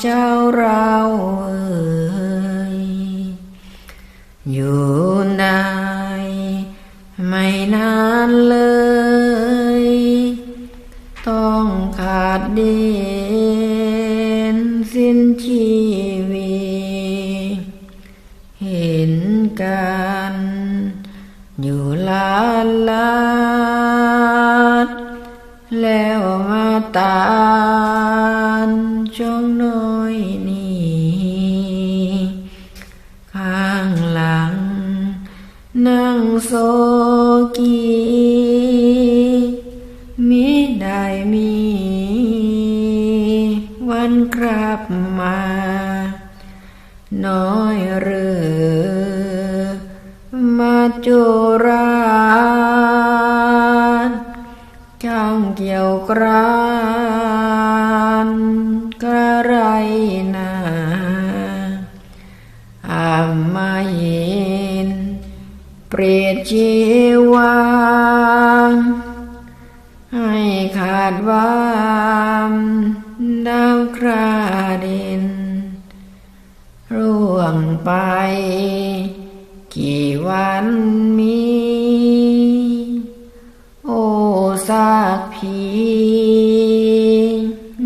เจ้าเราเอ่ยอยู่ได้ไม่นานเลย ต้องขาดเด่นสิ้นชีวิตเห็นกันอยู่ลาลาดแล้วมาตา trong โซกีมิได้มี วันกลับมา น้อยหรือมาจุราช่างเกี่ยวกรานกระไรนาอามมา เปรียดชีวา ให้ขาดวามดาวคราดิน ร่วงไป กี่วันมี โอซากผี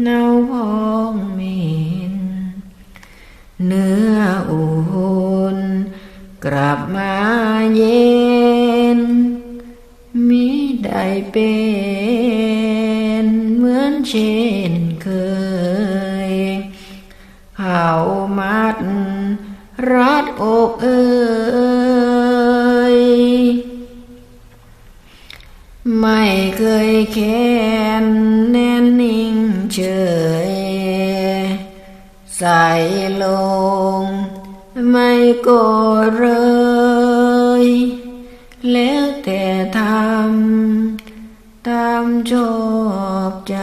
เน่าพองเหม็นเนื้ออุ่น กลับมาเย็น มิได้เป็นเหมือนเช่นเคยเขามัดรัดอกเอ่ยไม่เคยแค้นแน่นนิ่งเฉย ใส่ลง ไม่โกรธเลย แล้วแต่ทำตามชอบใจ